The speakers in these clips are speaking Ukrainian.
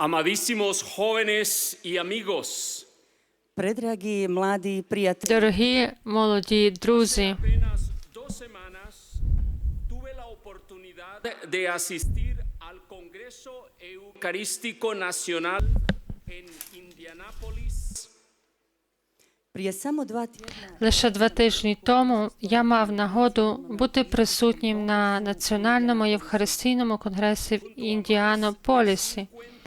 Amadísimos jóvenes y amigos, Predragi mladi prijatelji, Дорогі молоді друзі, apenas dos semanas tuve la oportunidad de asistir al Congreso Eucarístico Nacional en Indianápolis. prije samo dva tjedna лише два тижні тому я мав нагоду бути присутнім на національному євхаристійному конгресі в Індіанополісі. 50.000 católicos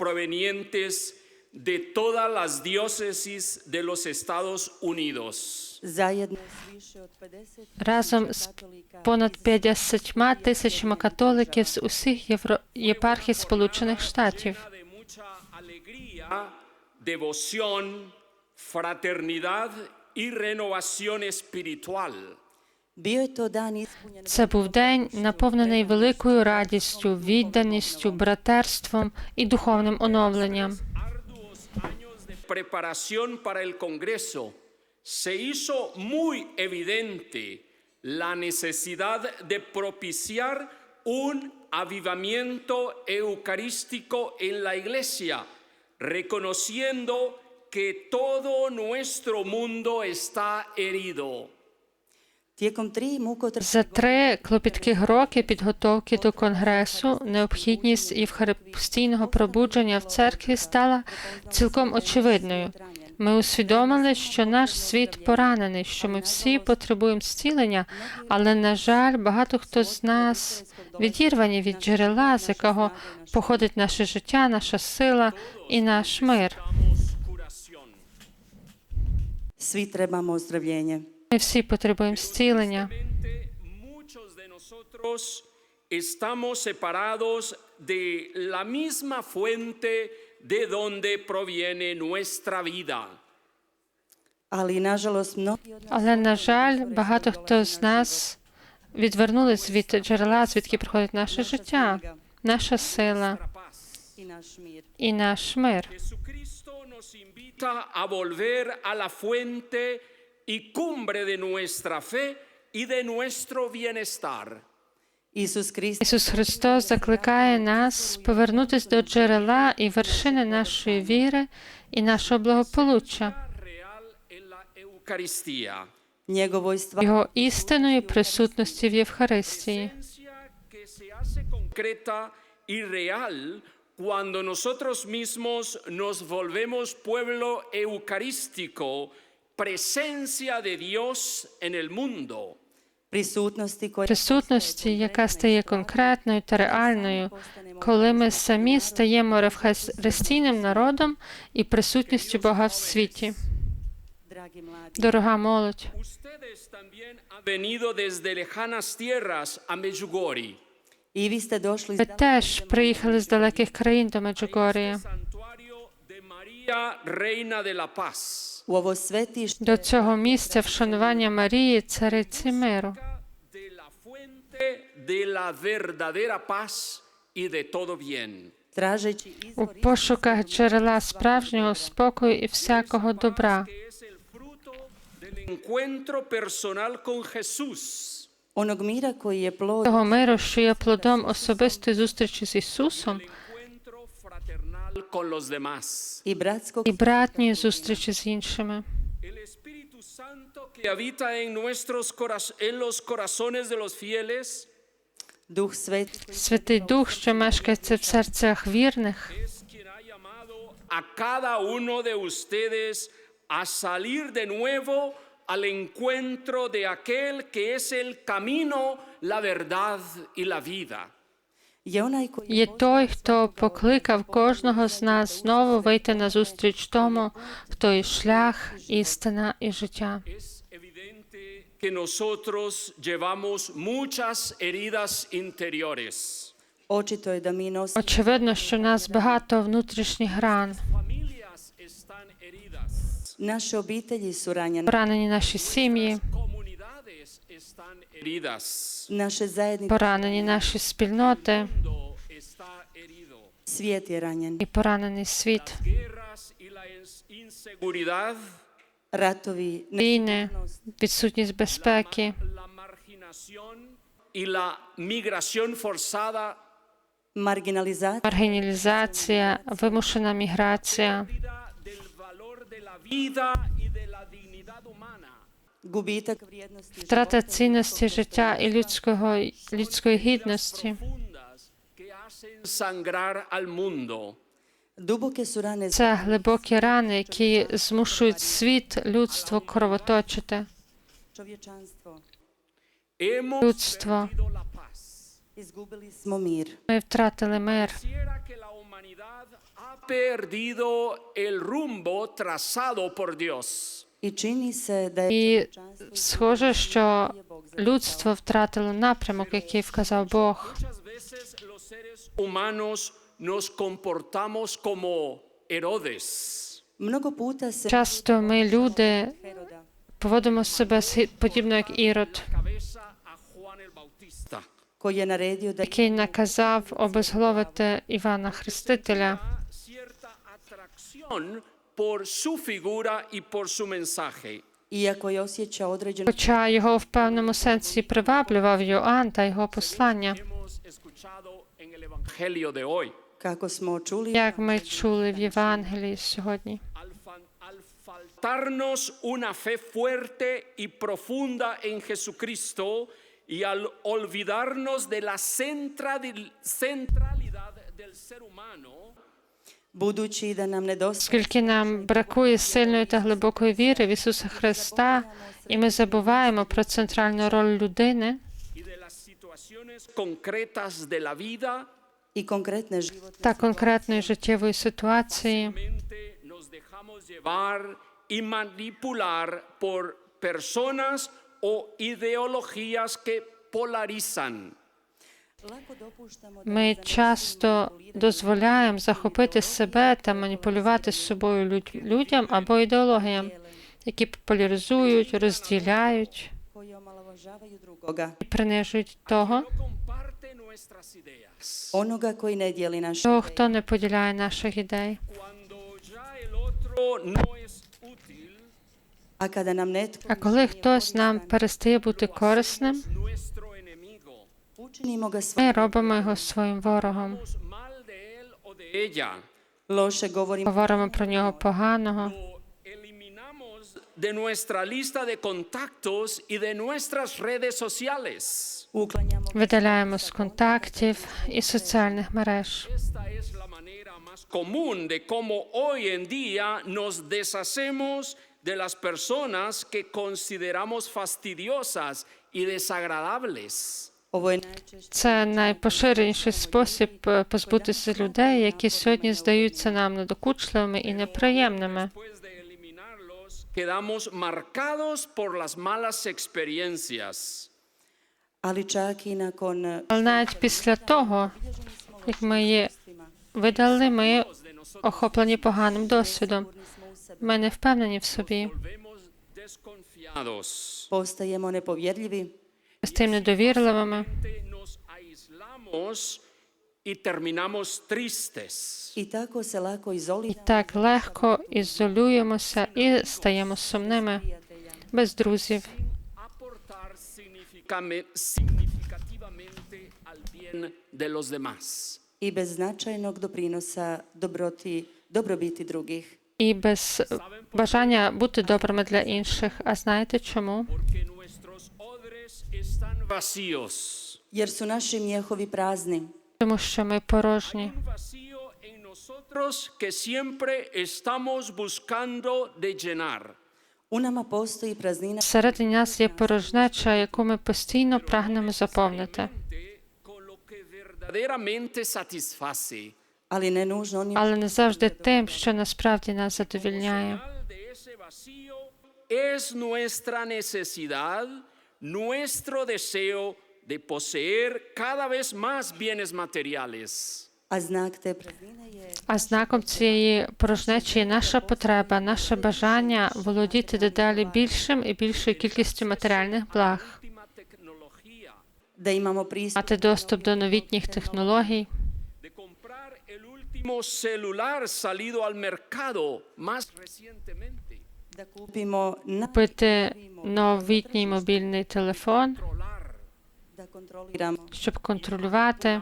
provenientes de todas las diócesis de los Estados Unidos. zajedno s više od 50 разом з katolika понад 50 тисячами католиків з усіх євро... єпархій Сполучених Штатів. Llena de mucha alegría, devoción, fraternidad y renovación espiritual. Це був день, наповнений великою радістю, відданістю, братерством і духовним оновленням. arduos años de preparación para el Congreso, se hizo muy evidente la necesidad de propiciar un avivamiento eucarístico en la Iglesia, reconociendo que todo nuestro mundo está herido. За три клопітких роки підготовки до конгресу необхідність євхаристійного пробудження в церкві стала цілком очевидною. Ми усвідомили, що наш світ поранений, що ми всі потребуємо зцілення, але, на жаль, багато хто з нас відірвані від джерела, з якого походить наше життя, наша сила і наш мир. Svi trebamo ozdravljenje. Ми всі потребуємо зцілення. Estamos separados de la misma fuente de donde proviene nuestra vida. Ali nažalost mnogi od nas Але, на жаль, багато хто з нас відвернулись від джерела, звідки приходить наше життя, наша сила Paz. i naš mir. і наш мир. Y cumbre de nuestra fe y de nuestro bienestar. Ісус Христос закликає нас повернутися до джерела і вершини нашої віри і нашого благополуччя. Його істинної присутності в Євхаристії. cuando nosotros mismos nos volvemos pueblo eucarístico, presencia de Dios en el mundo. Присутності, яка стає конкретною та реальною, коли ми самі стаємо євхаристійним народом і присутністю Бога в світі. Дорога молодь, ви теж приїхали з далеких країн до Меджугорія, до цього місця вшанування Марії, цариці миру, у пошуках джерела справжнього спокою і всякого добра. Того миру, що є плодом особистої зустрічі з Ісусом con los demás. i bratskog і братньої зустрічі з іншими. El Espíritu Santo que habita en nuestros coraz- en los corazones de los fieles duh sveti Святий Дух, що мешкається в серцях вірних, es quien ha llamado a cada uno de ustedes a salir de nuevo al encuentro de aquel que es el camino, la verdad y la vida. Є той, хто покликав кожного з нас знову вийти на зустріч тому, хто є шлях, істина і життя. Que nosotros llevamos muchas heridas interiores. Очевидно, що в нас багато внутрішніх ран. Obitelji su ranjene Поранені наші сім'ї, поранені наші спільноти svijet je ranjen і поранений світ. Ratovi Війни, відсутність безпеки, marginalizacija, маргіналізація, вимушена міграція, втрата života, цінності життя і людського, людської гідності. Це глибокі рани, які змушують світ, людство кровоточити. Людство. Ми втратили мир. Perdido el rumbo trazado por Dios. І схоже, що людство втратило напрямок, який вказав Бог. Часто ми, люди, поводимо себе подібно як Ірод, який наказав обезголовити Івана Хрестителя. Cierta atracción por su figura y por su mensaje. iako je osjećao određenu Хоча його в певному сенсі приваблював Йоанн та його послання, Hemos escuchado en el Evangelio de hoy. kako smo čuli як ми чули в Євангелії сьогодні. Al, fan- al faltarnos una fe fuerte y profunda en Jesucristo y al olvidarnos de la centra- centralidad del ser humano, Оскільки нам бракує сильної та глибокої віри в Ісуса Христа, і ми забуваємо про центральну роль людини та конкретної життєвої ситуації, personas o ideologías que polarizan. Ми часто дозволяємо захопити себе та маніпулювати з собою людям або ідеологіям, які поляризують, розділяють і принижують того, того, хто не поділяє наших ідей. А коли хтось нам перестає бути корисним, ми svojim робимо його своїм ворогом, hablamos mal de él o de ella, loše govorimo говоримо про нього поганого, lo eliminamos de nuestra lista de contactos y de nuestras redes sociales. uklanjamo ga видаляємо з контактів і соціальних мереж. Esta es la manera más común de cómo hoy en día nos deshacemos de las personas que consideramos fastidiosas y desagradables. Це найпоширеніший спосіб е, позбутися людей, які сьогодні здаються нам недокучливими і неприємними. Eh, Але навіть після того, як ми її видали, ми охоплені поганим досвідом. Ми не впевнені в собі, Volvemos desconfiados. Nepovjerljivi стаємо недовірливими і так легко ізолюємося і стаємо сумними, без друзів, i bez značajnog doprinosa dobroti, dobrobiti drugih. і без бажання бути добрими для інших. А знаєте чому? Jer su naši mjehovi prazni, Тому що ми порожні. Un vacío en nosotros que siempre estamos buscando de llenar. u postoji praznina Всередині нас є порожнеча, яку ми постійно прагнемо заповнити, але не завжди тим, що насправді нас задовільняє. Es nuestra necesidad, nuestro deseo de poseer cada vez más bienes materiales. te praznine je А знаком цієї порожнечі є наша потреба, наше бажання володіти дедалі більшим і більшою кількістю матеріальних благ, мати доступ до новітніх технологій, celular salido al mercado más recientemente. Купити новітній мобільний телефон, щоб контролювати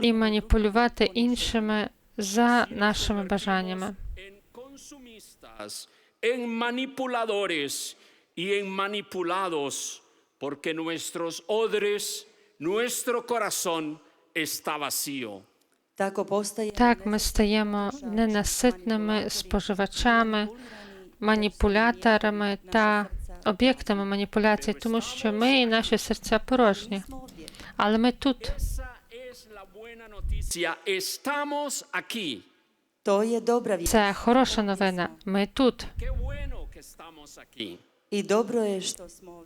і маніпулювати іншими за нашими бажаннями. en manipuladores y en manipulados, porque nuestros odres, nuestro corazón está vacío. Так ми стаємо ненаситними споживачами, маніпуляторами та об'єктами маніпуляцій, тому що ми і наші серця порожні. Але ми тут. Це хороша новина. Ми тут.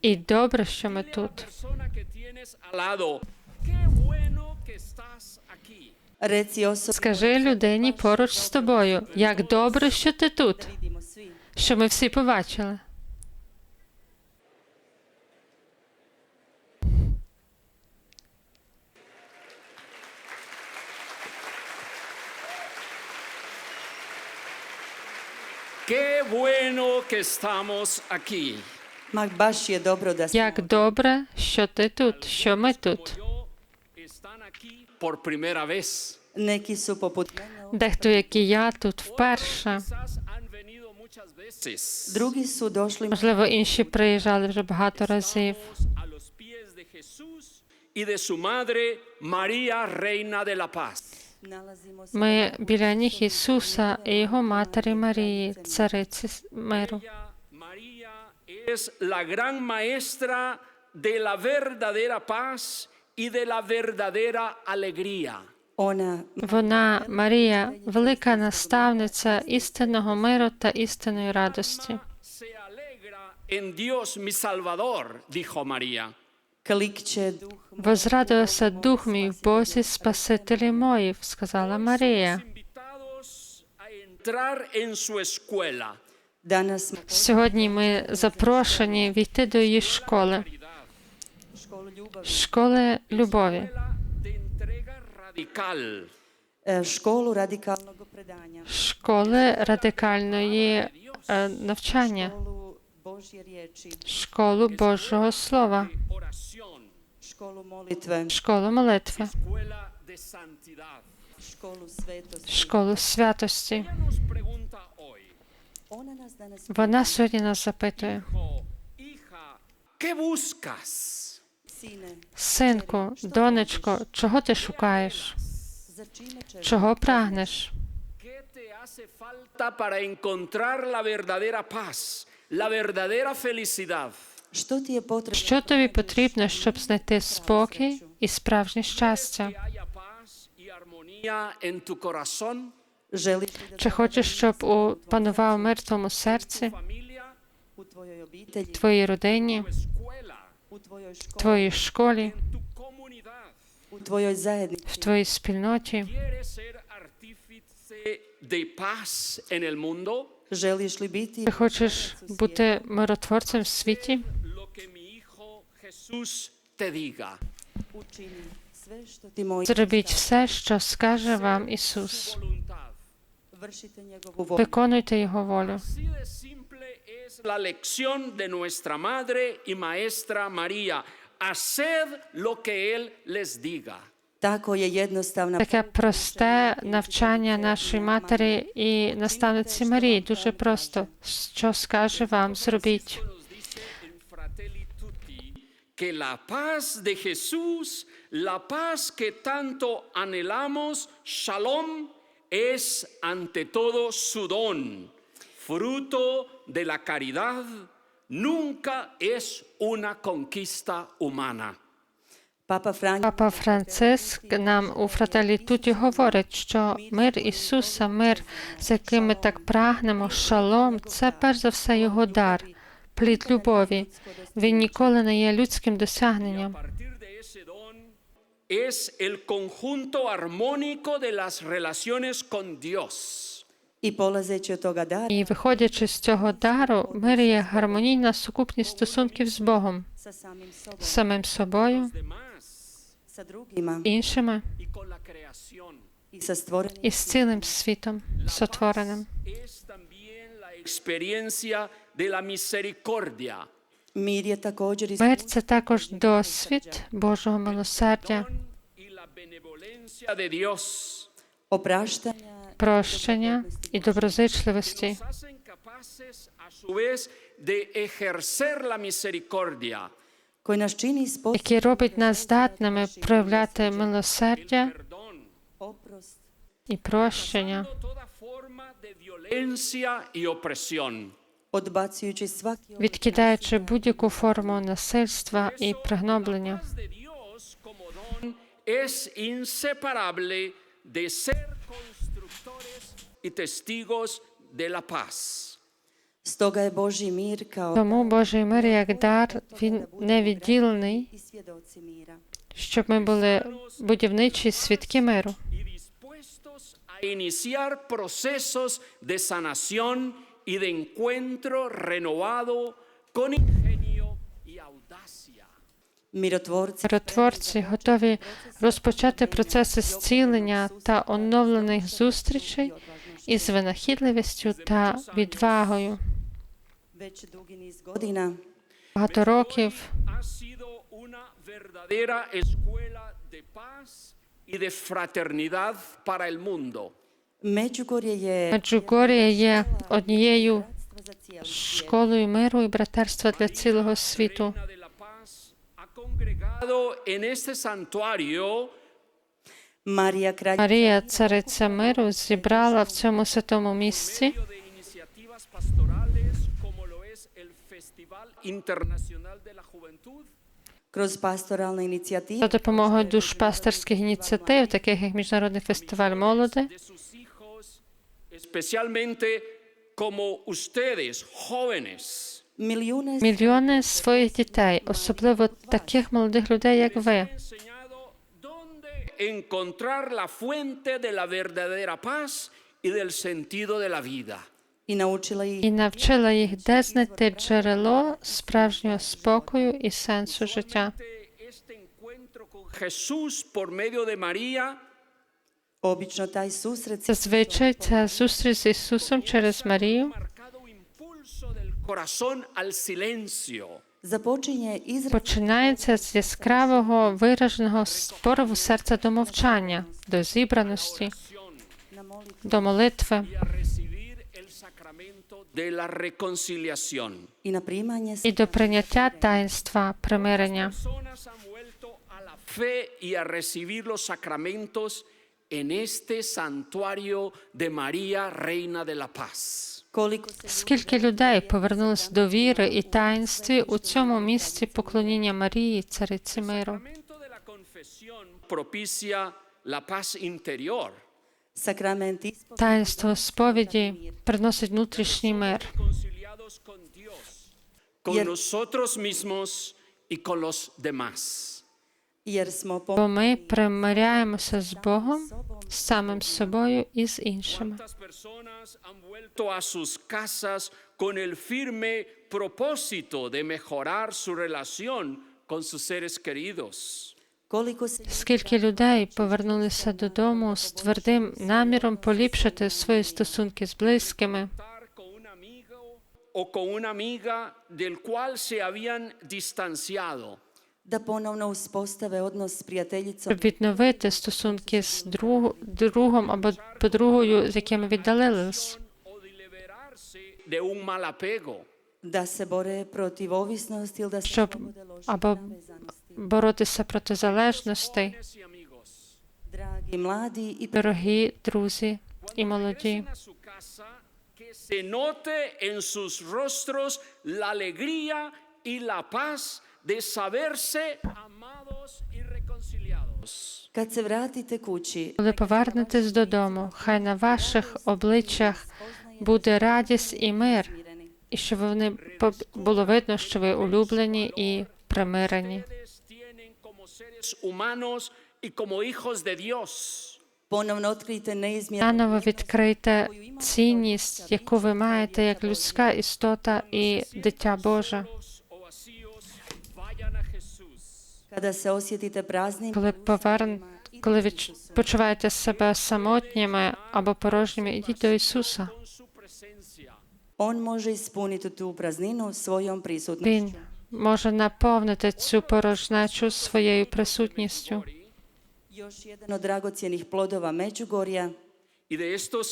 І добре, що ми тут. Скажи людині поруч з тобою, як добре, що ти тут, що ми всі побачили. Qué bueno que estamos aquí. Як добре, що ти тут, що ми тут. Дехто, як і я, тут вперше. Можливо, інші приїжджали вже багато разів. Ми біля ніг Ісуса і Його матері Марії, цариці миру. María la gran maestra de la verdadera paz de la verdadera alegría. Вона, Марія, велика наставниця істинного миру та істинної радості. Se alegra en Dios mi Salvador, dijo María. кликче дух дух мій в Бозі Спасителі моїв, сказала Марія. Сьогодні ми запрошені війти до її школи, radikalnog predanja, школи радикальної е, навчання, школу Божого Слова, школу молитви, школу святості. Вона sьогодні нас запитує: ¿qué buscas? Синку, донечко, чого ти шукаєш? Чого прагнеш? Що тобі потрібно, щоб знайти спокій і справжнє щастя? Чи хочеш, щоб у панував мир твоєму серці, твоїй родині, školi, твоїй школі, в твоїй спільноті? Ти хочеш бути миротворцем в світі? Зробіть все, що скаже вам Ісус. Виконуйте Його волю. Así de simple es la lección de nuestra madre y maestra María. Haced lo que Él les diga. Tako je jednostavna Таке просте навчання нашої матері і наставниці Марії. Дуже просто. Що скаже вам, зробіть. Nos dice en Fratelli Tutti que la paz de Jesús, la paz que tanto anhelamos, shalom, es ante todo su don, fruto de la caridad, nunca es una conquista humana. Папа Франциск нам у Фрателі Туті говорить, що мир Ісуса, мир, з яким ми так прагнемо, шалом, це перш за все його дар, плід любові. Він ніколи не є людським досягненням. es el conjunto armónico de las relaciones con Dios. І виходячи з цього дару, мир є гармонійна сукупність стосунків з Богом, з самим собою, іншими і з цілим світом сотвореним. Мир це також досвід Божого милосердя, y прощення і доброзичливості, який робить нас здатними проявляти милосердя і прощення, відкидаючи будь-яку форму насильства і пригноблення. Y testigos de la paz. Тому Божий мир як дар, він невідділений, щоб ми були будівничі свідки миру. iniciar procesos de sanación y de encuentro renovado con ingenio y audacia. Миротворці готові розпочати процеси зцілення та оновлених зустрічей із винахідливістю та відвагою. Багато років escuela de fraternidad para el mundo. Меджугорія є однією школою миру і братерства для цілого світу. Congregado en este santuario Марія, цариця миру, зібрала в цьому святому місці за допомогою душпастерських ініціатив, таких як Міжнародний фестиваль молоди, мільйони своїх дітей, особливо таких молодих людей, як ви, encontrar la fuente de la verdadera paz y del sentido de la vida. і навчила їх, де знайти джерело справжнього спокою і сенсу життя. Зазвичай ця зустріч з Ісусом через Марію починається з яскравого вираженого пориву серця до мовчання, до зібраності, до молитви і до прийняття таїнства примирення. Personas han vuelto a la fe y a recibir los sacramentos en este santuario de María, Reina de la Paz. Скільки людей повернулись до віри і таїнстві у цьому місці поклоніння Марії, цариці миру. Таїнство сповіді приносить внутрішній мир, con nosotros mismos y con los demás. Бо ми примиряємося з Богом, з самим собою і з іншими. ¿Cuántas personas han vuelto a sus casas con el firme propósito de mejorar su relación con sus seres queridos? koliko se Скільки людей повернулися додому з твердим наміром поліпшити свої стосунки з близькими, o con una amiga del cual se habían distanciado. Da ponovno uspostave odnos s prijateljicom відновити стосунки з друг, другом або подругою, з якими віддалились, de un mal apego. da se bore protiv ovisnosti ili da se щоб або боротися проти залежностей. Dragi mladi i Дорогі друзі і молоді, se note en sus rostros la alegría y la paz de saberse amados y reconciliados. se коли повернетесь додому, хай на ваших обличчях буде радість і мир, і щоб вони по- було видно, що ви улюблені і примирені. Humanos y como hijos de Dios Наново відкрийте цінність, яку ви маєте як людська істота і дитя Боже. Коли поверн, коли ви почуваєте себе самотніми або порожніми, ідіть до Ісуса. On može ispuniti tu prazninu svojom prisutnošću. Він може наповнити цю порожнечу своєю присутністю.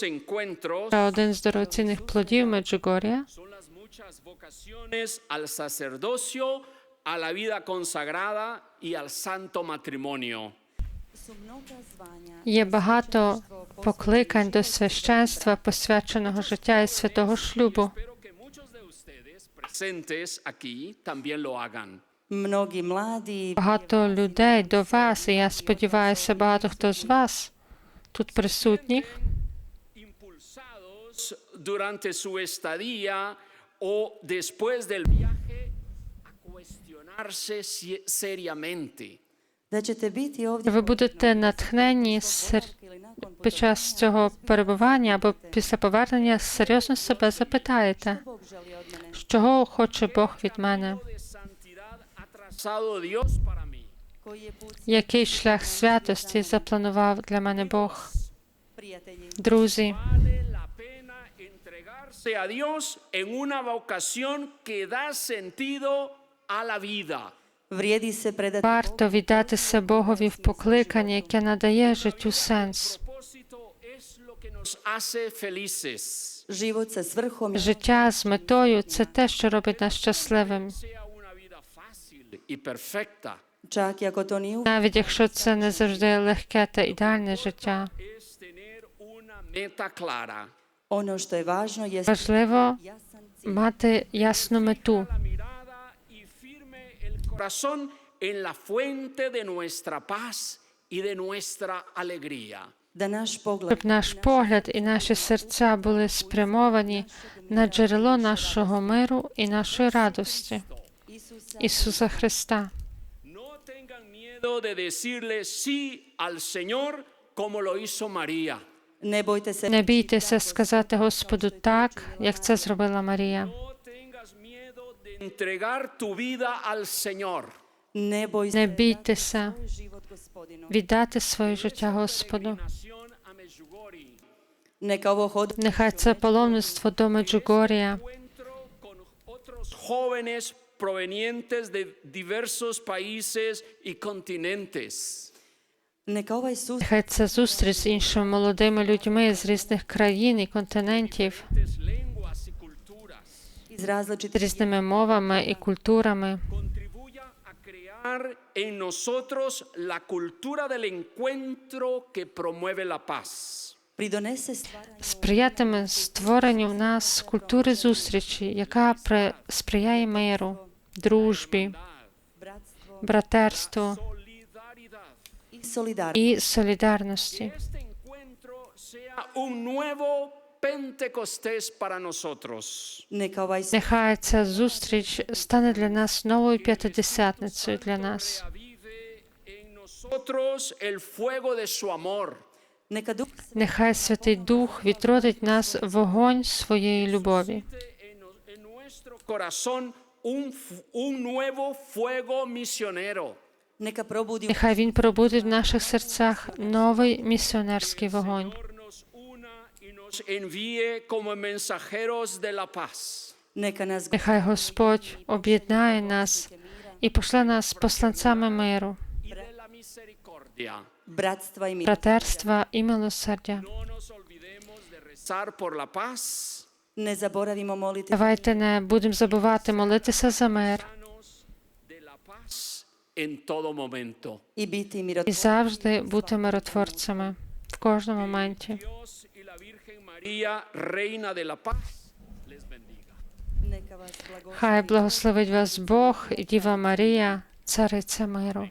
Encuentros один з дорогоцінних плодів Меджугор'я a la vida consagrada y al santo matrimonio. є багато покликань до священства, посвяченого життя і святого шлюбу. Espero que muchos de ustedes presentes aquí también lo hagan. mnogi mladi Багато людей до вас, і я сподіваюся, багато хто з вас тут присутніх durante su estadía o después del viaje Ви будете натхнені сер- під час цього перебування або після повернення серйозно себе запитаєте, чого хоче Бог від мене, який шлях святості запланував для мене Бог. Друзі, a Dios en una vocación que da sentido варто віддатися Богові в покликання, яке надає життю сенс. Життя з метою це те, що робить нас щасливим. Навіть якщо це не завжди легке та ідеальне життя. Важливо мати ясну мету, corazón en la fuente de nuestra paz y de nuestra alegría. щоб наш погляд і наші серця були спрямовані на джерело нашого миру і нашої радості Ісуса Христа. Не бійтеся сказати Господу так, як це зробила Марія. Не se бійтеся віддати своє життя Господу. Нехай це паломництво до Меджугорія jóvenes provenientes de diversos países y continentes. Нехай це зустріч з іншими молодими людьми з різних країн і континентів, з різними мовами і культурами en nosotros la cultura del encuentro que promueve la paz. сприятиме створенню в нас культури зустрічі, яка при- сприяє миру, дружбі, братерству і солідарності. Un nuevo Нехай ця зустріч стане для нас новою п'ятидесятницею для нас. Нехай Святий Дух відродить нас вогонь своєї любові. Нехай він пробудить в наших серцях новий місіонерський вогонь. Señor nos una y nos envíe como mensajeros de la paz. Нехай Господь об'єднає нас і пошле нас посланцями миру, братерства і милосердя. Давайте не будемо забувати молитися за мир і завжди бути миротворцями в кожному моменті. Dios y la Virgen María, Reina de la Paz, les bendiga. neka vas blago Хай благословить вас Бог і Діва Марія, цариця миру.